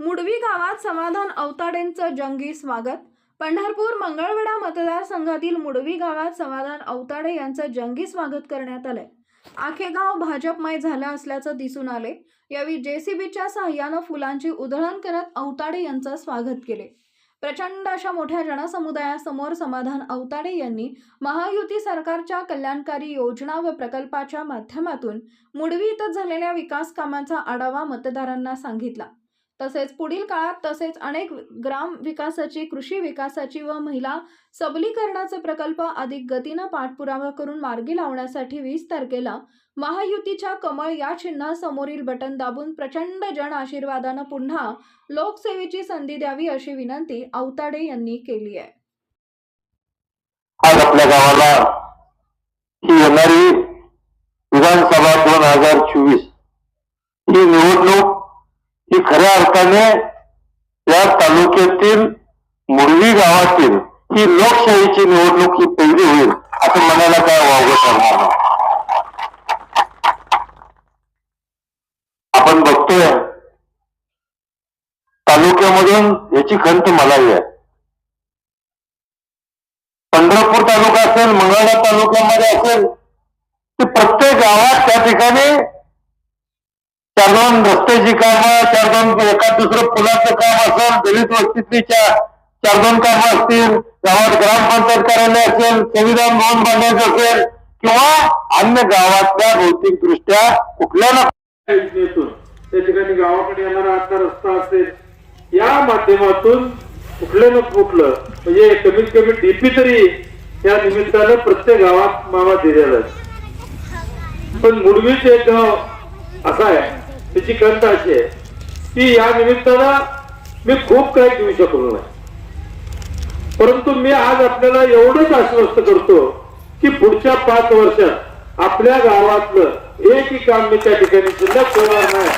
मुडवी गावात समाधान अवताडेंचं जंगी स्वागत. पंढरपूर मंगळवेढा मतदारसंघातील मुडवी गावात समाधान अवताडे यांचं जंगी स्वागत करण्यात आलंय. आखेगाव भाजपमय झालं असल्याचं दिसून आले यावेळी जेसीबीच्या सहाय्यानं फुलांची उधळण करत अवताडे यांचं स्वागत केले प्रचंड अशा मोठ्या जनसमुदायासमोर समाधान अवताडे यांनी महायुती सरकारच्या कल्याणकारी योजना व प्रकल्पाच्या माध्यमातून मुडवी इथं झालेल्या विकास कामांचा आढावा मतदारांना सांगितला. तसेच पुढील काळात तसेच अनेक ग्राम विकासाची कृषी विकासाची व महिला सबलीकरणाचे प्रकल्प अधिक गतीनं पाठपुरावा करून मार्गी लावण्यासाठी वीस तारखेला महायुतीच्या कमळ या चिन्हासमोरील बटन दाबून प्रचंड जन आशीर्वादानं पुन्हा लोकसेवेची संधी द्यावी अशी विनंती अवताडे यांनी केली आहे. आज आपल्या गावाला येणारी विधानसभा दोन हजार चोवीस ही निवडणूक खऱ्या अर्थाने या तालुक्यातील मुरवी गावातील ही लोकशाहीची निवडणूक ही पहिली होईल असं म्हणायला काय वावगं ठरणार आपण बघतोय तालुक्यामधून याची खंत मलाही आहे. पंढरपूर तालुका असेल मंगळा तालुक्यामध्ये असेल ते प्रत्येक गावात त्या ठिकाणी चार दोन रस्त्याची कामं चार दोन एखाद दुसरं पुलाचं काम असेल दलित वस्तीतली चार दोन कामं असतील गावात ग्रामपंचायत कार्यालय असेल संविधान भवन बांधायचं असेल किंवा अन्य गावातल्या भौतिक दृष्ट्या कुठल्या ना योजनेतून त्या ठिकाणी गावाकडे येणारा आता रस्ता असेल या माध्यमातून कुठलं ना कुठलं म्हणजे कमीत कमी डीपी तरी या निमित्तानं प्रत्येक गावात मामा दिलेला पण मुडवीच एक गाव असं आहे. त्याची खंत अशी आहे. की या निमित्तानं मी खूप काही देऊ शकलो नाही. परंतु मी आज आपल्याला एवढंच आश्वस्त करतो की पुढच्या पाच वर्षात आपल्या गावातलं एकही काम मी त्या ठिकाणी शिल्लक ठेवणार नाही.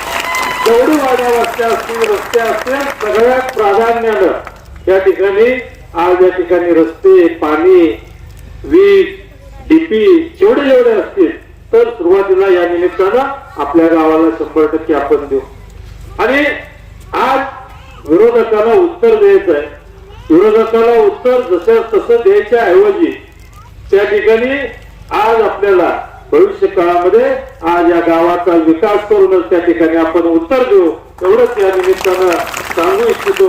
जेवढी वाड्या वस्त्या असतील रस्ते असतील सगळ्यात प्राधान्यानं या ठिकाणी आज या ठिकाणी रस्ते पाणी वीज डीपी जेवढे जेवढे असतील तर सुरुवातीला या निमित्तानं आपल्या गावाला शंभर टक्के आपण देऊ. आणि आज विरोधकाला उत्तर द्यायचं आहे विरोधकाला उत्तर जसं तसं द्यायच्या ऐवजी त्या ठिकाणी आज आपल्याला भविष्य काळामध्ये आज या गावाचा विकास करूनच त्या ठिकाणी आपण उत्तर देऊ. एवढंच या निमित्तानं सांगू इच्छितो.